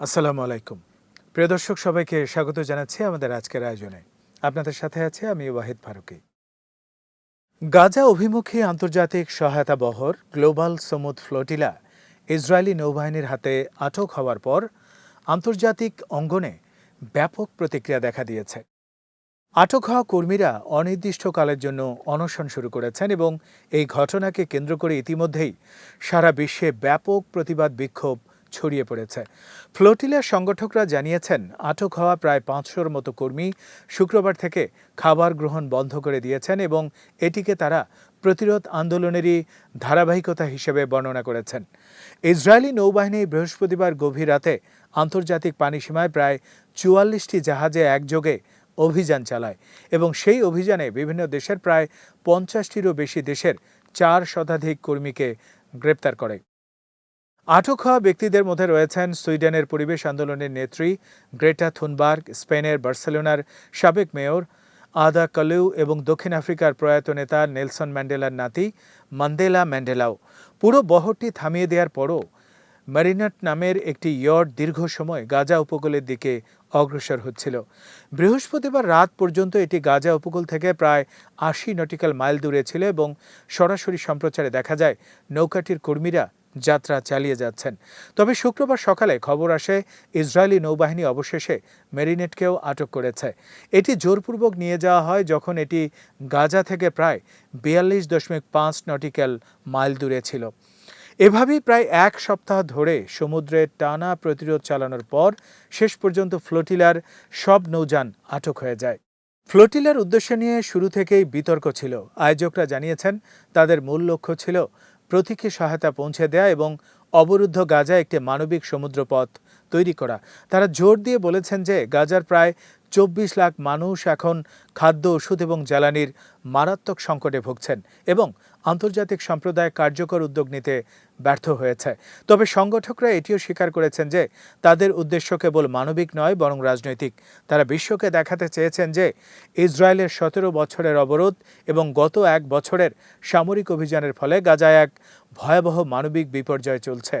আসসালামু আলাইকুম। প্রিয় দর্শক, সবাইকে স্বাগত জানাচ্ছি আমাদের আজকের আয়োজনে। আপনাদের সাথে আছে আমি ওয়াহিদ ফারুকি। গাজা অভিমুখী আন্তর্জাতিক সহায়তা বহর গ্লোবাল সমুদ ফ্লোটিলা ইসরায়েলি নৌবাহিনীর হাতে আটক হওয়ার পর আন্তর্জাতিক অঙ্গনে ব্যাপক প্রতিক্রিয়া দেখা দিয়েছে। আটক হওয়া কর্মীরা অনির্দিষ্টকালের জন্য অনশন শুরু করেছেন এবং এই ঘটনাকে কেন্দ্র করে ইতিমধ্যেই সারা বিশ্বে ব্যাপক প্রতিবাদ বিক্ষোভ ছড়িয়ে পড়েছে। ফ্লোটিলার সংগঠকরা জানিয়েছেন, আটক হওয়া প্রায় পাঁচশোর মতো কর্মী শুক্রবার থেকে খাবার গ্রহণ বন্ধ করে দিয়েছেন এবং এটিকে তারা প্রতিরোধ আন্দোলনেরই ধারাবাহিকতা হিসেবে বর্ণনা করেছেন। ইসরায়েলি নৌবাহিনী বৃহস্পতিবার গভীর রাতে আন্তর্জাতিক পানিসীমায় প্রায় চুয়াল্লিশটি জাহাজে একযোগে অভিযান চালায় এবং সেই অভিযানে বিভিন্ন দেশের প্রায় পঞ্চাশটিরও বেশি দেশের চার শতাধিক কর্মীকে গ্রেপ্তার করে। আটক হওয়া ব্যক্তিদের মধ্যে রয়েছেন সুইডেনের পরিবেশ আন্দোলনের নেত্রী গ্রেটা থুনবার্গ, স্পেনের বার্সেলোনার সাবেক মেয়র আদা কালিউ এবং দক্ষিণ আফ্রিকার প্রয়াত নেতা নেলসন ম্যান্ডেলার নাতি মান্দেলা ম্যান্ডেলাও। পুরো বহরটি থামিয়ে দেওয়ার পরও ম্যারিনাট নামের একটি ইয়ট দীর্ঘ সময় গাজা উপকূলের দিকে অগ্রসর হচ্ছিল। বৃহস্পতিবার রাত পর্যন্ত এটি গাজা উপকূল থেকে প্রায় আশি নটিক্যাল মাইল দূরে ছিল এবং সরাসরি সম্প্রচারে দেখা যায়, নৌকাটির কর্মীরা যাত্রা চালিয়ে যাচ্ছেন। তবে শুক্রবার সকালে খবর আসে, ইসরায়েলি নৌবাহিনী অবশেষে মেরিনেটকেও আটক করেছে। এটি জোরপূর্বক নিয়ে যাওয়া হয় যখন এটি গাজা থেকে প্রায় বিয়াল্লিশ দশমিক পাঁচ নটিক্যাল মাইল দূরে ছিল। এভাবেই প্রায় এক সপ্তাহ ধরে সমুদ্রে টানা প্রতিরোধ চালানোর পর শেষ পর্যন্ত ফ্লোটিলার সব নৌযান আটক হয়ে যায়। ফ্লোটিলার উদ্দেশ্য নিয়ে শুরু থেকেই বিতর্ক ছিল। আয়োজকরা জানিয়েছেন, তাদের মূল লক্ষ্য ছিল প্রতীকী সহায়তা পৌঁছে দেয়া এবং অবরুদ্ধ গাজা একটি মানবিক সমুদ্রপথ তৈরি করা। তারা জোর দিয়ে বলেছেন যে গাজার প্রায় চব্বিশ লাখ মানুষ এখন খাদ্য, ওষুধ এবং জ্বালানির মারাত্মক সংকটে ভুগছেন এবং আন্তর্জাতিক সম্প্রদায় কার্যকর উদ্যোগ নিতে ব্যর্থ হয়েছে। তবে সংগঠকরা এটিও স্বীকার করেছেন যে, তাদের উদ্দেশ্য কেবল মানবিক নয়, বরং রাজনৈতিক। তারা বিশ্বকে দেখাতে চেয়েছেন যে, ইসরায়েলের সতেরো বছরের অবরোধ এবং গত এক বছরের সামরিক অভিযানের ফলে গাজায় এক ভয়াবহ মানবিক বিপর্যয় চলছে।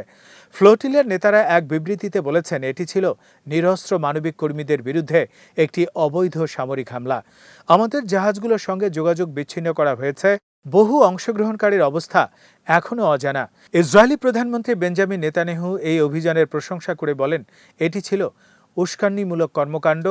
ফ্লোটিলের নেতারা এক বিবৃতিতে বলেছেন, এটি ছিল নিরস্ত্র মানবিক কর্মীদের বিরুদ্ধে একটি অবৈধ সামরিক হামলা। আমাদের জাহাজগুলোর সঙ্গে যোগাযোগ বিচ্ছিন্ন করা হয়েছে। বহু অংশগ্রহণকারীর অবস্থা এখনও অজানা। ইসরায়েলি প্রধানমন্ত্রী বেঞ্জামিন নেতানেহু এই অভিযানের প্রশংসা করে বলেন, এটি ছিল উস্কানিমূলক কর্মকাণ্ড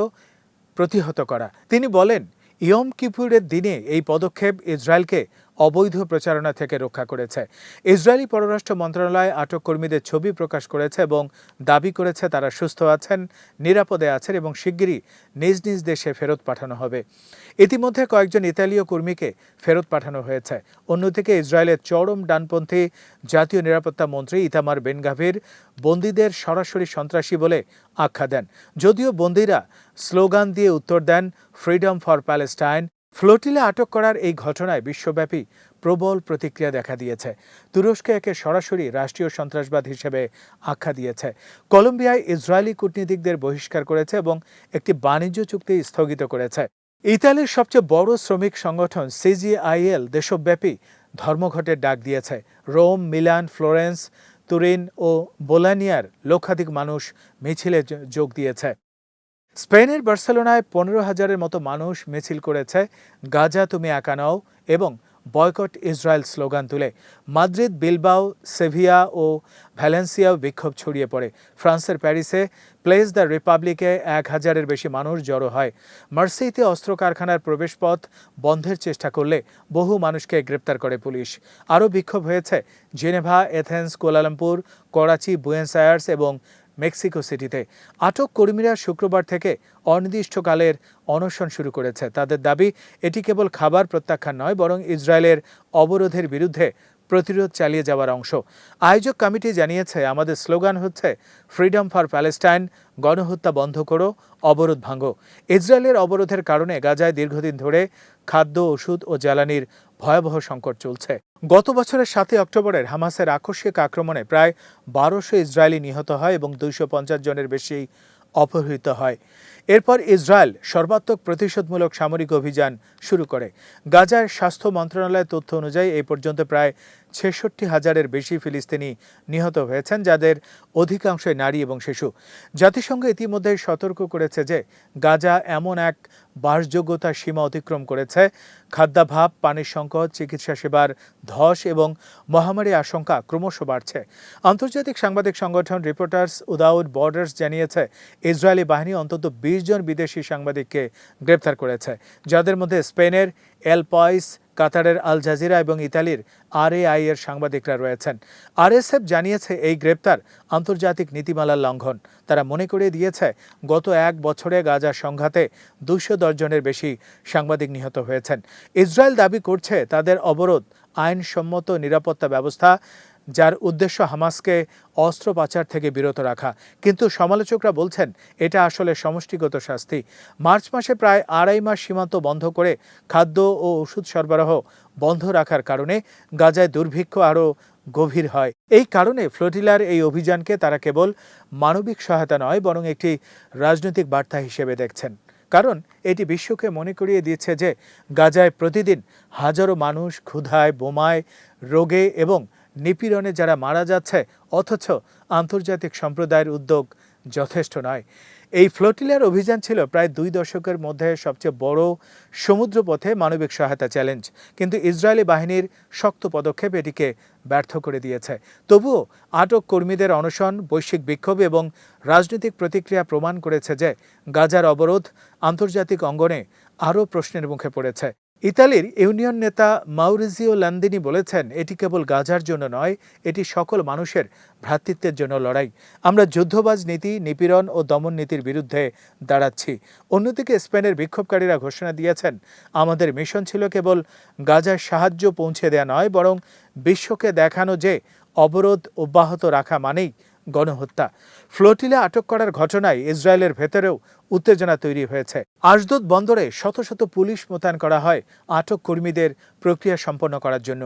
প্রতিহত করা। তিনি বলেন, ইয়ম কিপুরের দিনে এই পদক্ষেপ ইসরায়েলকে অবৈধ প্রচারণা থেকে রক্ষা করেছে। ইসরায়েলি পররাষ্ট্র মন্ত্রণালয় আটক কর্মীদের ছবি প্রকাশ করেছে এবং দাবি করেছে তারা সুস্থ আছেন, নিরাপদে আছেন এবং শিগগিরই নিজ নিজ দেশে ফেরত পাঠানো হবে। ইতিমধ্যে কয়েকজন ইতালীয় কর্মীকে ফেরত পাঠানো হয়েছে। অন্যদিকে ইসরায়েলের চরম ডানপন্থী জাতীয় নিরাপত্তা মন্ত্রী ইতামার বেনগাভির বন্দীদের সরাসরি সন্ত্রাসী বলে আখ্যা দেন। যদিও বন্দীরা স্লোগান দিয়ে উত্তর দেন ফ্রিডম ফর প্যালেস্টাইন ফ্লোটিলা আটক করার এই ঘটনায় বিশ্বব্যাপী প্রবল প্রতিক্রিয়া দেখা দিয়েছে। তুরস্ক একে সরাসরি রাষ্ট্রীয় সন্ত্রাসবাদ হিসেবে আখ্যা দিয়েছে। কলম্বিয়ায় ইসরায়েলি কূটনীতিকদের বহিষ্কার করেছে এবং একটি বাণিজ্য চুক্তি স্থগিত করেছে। ইতালির সবচেয়ে বড় শ্রমিক সংগঠন সিজিআইএল দেশব্যাপী ধর্মঘটের ডাক দিয়েছে। রোম, মিলান, ফ্লোরেন্স, তুরিন ও বোলানিয়ার লক্ষাধিক মানুষ মিছিলে যোগ দিয়েছে। স্পেনের বার্সেলোনায় পনেরো হাজারের মতো মানুষ মিছিল করেছে, গাজা তুমি একা নও এবং বয়কট ইসরায়েল স্লোগান তুলে। মাদ্রিদ, বিলবাও, সেভিয়া ও ভ্যালেন্সিয়াও বিক্ষোভ ছড়িয়ে পড়ে। ফ্রান্সের প্যারিসে প্লেস দ্য রিপাবলিকে এক হাজারের বেশি মানুষ জড়ো হয়। মার্সেইতে অস্ত্র কারখানার প্রবেশপথ বন্ধের চেষ্টা করলে বহু মানুষকে গ্রেপ্তার করে পুলিশ। আরও বিক্ষোভ হয়েছে Geneva, Athens Kuala Lumpur Karachi, Buenos Aires এবং মেক্সিকো সিটিতে। আটক কর্মীরা শুক্রবার থেকে অনির্দিষ্টকালের অনশন শুরু করেছে। তাদের দাবি, এটি কেবল খাবার প্রত্যাখ্যান নয়, বরং ইসরায়েলের অবরোধের বিরুদ্ধে প্রতিরোধ চালিয়ে যাওয়ার অংশ। আয়োজক কমিটি জানিয়েছে, আমাদের স্লোগান হচ্ছে, ফ্রিডম ফর প্যালেস্টাইন, গণহত্যা বন্ধ করো, অবরোধ ভাঙো। ইসরায়েলের অবরোধের কারণে গাজায় দীর্ঘদিন ধরে খাদ্য, ওষুধ ও জ্বালানির ভয়াবহ সংকট চলছে। গত বছরের সাতই অক্টোবরের হামাসের আকস্মিক আক্রমণে প্রায় বারোশো ইসরায়েলি নিহত হয় এবং দুইশো পঞ্চাশ জনের বেশি অপহৃত হয়। এরপর ইসরায়েল সর্বাত্মক প্রতিশোধমূলক সামরিক অভিযান শুরু করে। গাজার স্বাস্থ্য মন্ত্রণালয়ের তথ্য অনুযায়ী এই পর্যন্ত প্রায় ছেষট্টি হাজারের বেশি ফিলিস্তিনি নিহত হয়েছেন, যাদের অধিকাংশই নারী এবং শিশু। জাতিসংঘ ইতিমধ্যে সতর্ক করেছে যে গাজা এমন এক বাসযোগ্যতার সীমা অতিক্রম করেছে। খাদ্যাভাব, পানির সংকট, চিকিৎসা সেবার ধস এবং মহামারী আশঙ্কা ক্রমশ বাড়ছে। আন্তর্জাতিক সাংবাদিক সংগঠন রিপোর্টার্স উইদাউট বর্ডার্স জানিয়েছে, ইসরায়েলি বাহিনী অন্তত বিশ জন বিদেশি সাংবাদিককে গ্রেপ্তার করেছে, যাদের মধ্যে স্পেনের এল পয়েস কাতারের আল জাজিরা এবং ইতালির আরএআই এর সাংবাদিকরা রয়েছেন। আরএসএফ জানিয়েছে, এই গ্রেপ্তার আন্তর্জাতিক নীতিমালার লঙ্ঘন। তারা মনে করিয়ে দিয়েছে, গত এক বছরে গাজার সংঘাতে দুশো জনের বেশি সাংবাদিক নিহত হয়েছেন। ইসরায়েল দাবি করছে, তাদের অবরোধ আইনসম্মত নিরাপত্তা ব্যবস্থা যার উদ্দেশ্য হামাসকে অস্ত্র পাচার থেকে বিরত রাখা। কিন্তু সমালোচকরা বলছেন, এটা আসলে সমষ্টিগত শাস্তি। মার্চ মাসে প্রায় আড়াই মাস সীমান্ত বন্ধ করে খাদ্য ও ওষুধ সরবরাহ বন্ধ রাখার কারণে গাজায় দুর্ভিক্ষ আরও গভীর হয়। এই কারণে ফ্লোটিলার এই অভিযানকে তারা কেবল মানবিক সহায়তা নয়, বরং একটি রাজনৈতিক বার্তা হিসেবে দেখছেন। কারণ এটি বিশ্বকে মনে করিয়ে দিয়েছে যে গাজায় প্রতিদিন হাজারো মানুষ ক্ষুধায়, বোমায়, রোগে এবং নিপীড়নে যারা মারা যাচ্ছে, অথচ আন্তর্জাতিক সম্প্রদায়ের উদ্যোগ যথেষ্ট নয়। এই ফ্লোটিলার অভিযান ছিল প্রায় দুই দশকের মধ্যে সবচেয়ে বড় সমুদ্রপথে মানবিক সহায়তা চ্যালেঞ্জ। কিন্তু ইসরায়েলি বাহিনীর শক্ত পদক্ষেপ এটিকে ব্যর্থ করে দিয়েছে। তবুও আটক কর্মীদের অনশন, বৈশ্বিক বিক্ষোভ এবং রাজনৈতিক প্রতিক্রিয়া প্রমাণ করেছে যে গাজার অবরোধ আন্তর্জাতিক অঙ্গনে আরও প্রশ্নের মুখে পড়েছে। ইতালির ইউনিয়ন নেতা মাউরিজিও লান্দিনি বলেছেন, এটি কেবল গাজার জন্য নয়, এটি সকল মানুষের ভ্রাতৃত্বের জন্য লড়াই। আমরা যুদ্ধবাজ নীতি, নিপীড়ন ও দমন নীতির বিরুদ্ধে দাঁড়াচ্ছি। অন্যদিকে স্পেনের বিক্ষোভকারীরা ঘোষণা দিয়েছেন, আমাদের মিশন ছিল কেবল গাজার সাহায্য পৌঁছে দেওয়া নয়, বরং বিশ্বকে দেখানো যে অবরোধ অব্যাহত রাখা মানেই গণহত্যা। ফ্লোটিলে আটক করার ঘটনায় ইসরায়েলের ভেতরেও উত্তেজনা তৈরি হয়েছে। আশদোদ বন্দরে শত শত পুলিশ মোতায়েন করা হয় আটক কর্মীদের প্রক্রিয়া সম্পন্ন করার জন্য।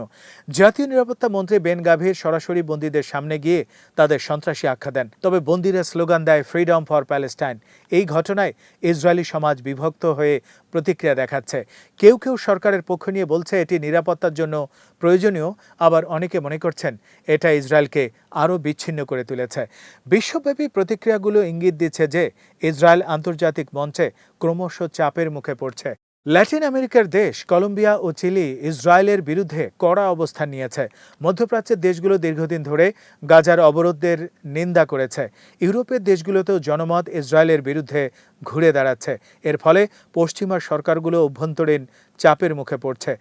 জাতীয় নিরাপত্তা মন্ত্রী বেন গাভীর সরাসরি বন্দীদের সামনে গিয়ে তাদের সন্ত্রাসী আখ্যা দেন। তবে বন্দীরা স্লোগান দেয় ফ্রিডম ফর প্যালেস্টাইন এই ঘটনায় ইসরায়েলি সমাজ বিভক্ত হয়ে প্রতিক্রিয়া দেখাচ্ছে। কেউ কেউ সরকারের পক্ষ নিয়ে বলছে, এটি নিরাপত্তার জন্য প্রয়োজনীয়। আবার অনেকে মনে করছেন, এটা ইসরায়েলকে আরও বিচ্ছিন্ন করে তুলেছে। বিশ্বব্যাপী প্রতিক্রিয়াগুলো ইঙ্গিত দিচ্ছে যে ইসরায়েল আন্তর্জাতিক মঞ্চে ক্রমশ চাপের মুখে পড়ছে। ল্যাটিন আমেরিকার দেশ কলম্বিয়া ও চিলি ইসরায়েলের বিরুদ্ধে কড়া অবস্থান নিয়েছে। মধ্যপ্রাচ্যের দেশগুলো দীর্ঘদিন ধরে গাজার অবরোধের নিন্দা করেছে। ইউরোপের দেশগুলোতেও জনমত ইসরায়েলের বিরুদ্ধে ঘুরে দাঁড়াচ্ছে। এর ফলে পশ্চিমা সরকারগুলো অভ্যন্তরীণ চাপের মুখে পড়ছে।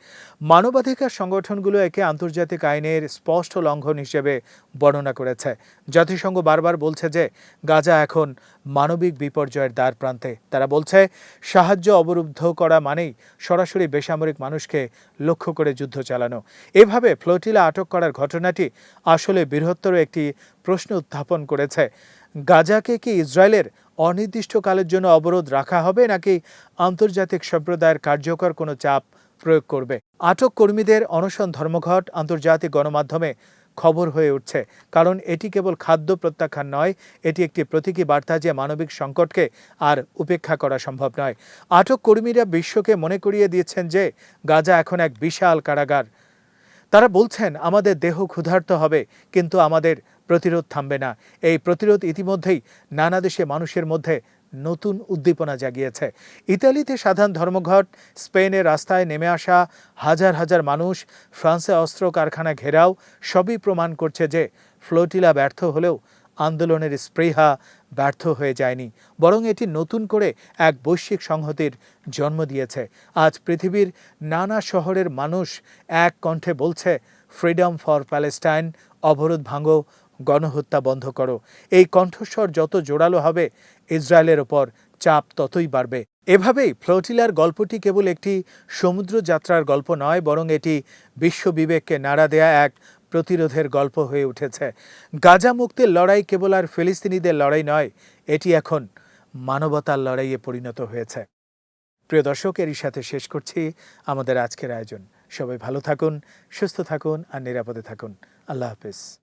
মানবাধিকার সংগঠনগুলো একে আন্তর্জাতিক আইনের স্পষ্ট লঙ্ঘন হিসেবে বর্ণনা করেছে। জাতিসংঘ বারবার বলছে যে, গাজা এখন মানবিক বিপর্যয়ের দ্বার প্রান্তে তারা বলছে, সাহায্য অবরুদ্ধ করা মানেই সরাসরি বেসামরিক মানুষকে লক্ষ্য করে যুদ্ধ চালানো। এভাবে ফ্লোটিলা আটক করার ঘটনাটি আসলে বৃহত্তর একটি প্রশ্ন উত্থাপন করেছে। গাজাকে কি ইসরায়েলের অনির্দিষ্টকালের জন্য অবরোধ রাখা হবে নাকি আন্তর্জাতিক সম্প্রদায়ের কার্যকর কোনো চাপ প্রয়োগ করবে? আটক কর্মীদের অনশন ধর্মঘট আন্তর্জাতিক গণমাধ্যমে খবর হয়ে উঠছে। কারণ এটি কেবল খাদ্য প্রত্যাখ্যান নয়, এটি একটি প্রতীকী বার্তা যে মানবিক সংকটকে আর উপেক্ষা করা সম্ভব নয়। আটক কর্মীরা বিশ্বকে মনে করিয়ে দিয়েছেন যে গাজা এখন এক বিশাল কারাগার। তারা বলছেন, আমাদের দেহ ক্ষুধার্ত হবে, কিন্তু আমাদের প্রতিরোধ থামবে না। এই প্রতিরোধ ইতিমধ্যেই নানা দেশে মানুষের মধ্যে নতুন উদ্দীপনা জাগিয়েছে। ইতালিতে সাধারণ ধর্মঘট, স্পেনে রাস্তায় নেমে আসা হাজার হাজার মানুষ, ফ্রান্সে অস্ত্র কারখানা ঘেরাও, সবই প্রমাণ করছে যে ফ্লোটিলা ব্যর্থ হলেও আন্দোলনের স্পৃহা ব্যর্থ হয়ে যায়নি। বরং এটি নতুন করে এক বৈশ্বিক সংহতির জন্ম দিয়েছে। আজ পৃথিবীর নানা শহরের মানুষ এক কণ্ঠে বলছে ফ্রিডম ফর প্যালেস্টাইন অবরোধ ভাঙো গণহত্যা বন্ধ করো। এই কণ্ঠস্বর যত জোরালো হবে, ইসরায়েলের ওপর চাপ ততই বাড়বে। এভাবেই ফ্লোটিলার গল্পটি কেবল একটি সমুদ্র যাত্রার গল্প নয়, বরং এটি বিশ্ববিবেককে নাড়া দেয়া এক প্রতিরোধের গল্প হয়ে উঠেছে। গাজা মুক্তির লড়াই কেবল আর ফিলিস্তিনিদের লড়াই নয়, এটি এখন মানবতার লড়াইয়ে পরিণত হয়েছে। প্রিয় দর্শক, এরই সাথে শেষ করছি আমাদের আজকের আয়োজন। সবাই ভালো থাকুন, সুস্থ থাকুন আর নিরাপদে থাকুন। আল্লাহ হাফিজ।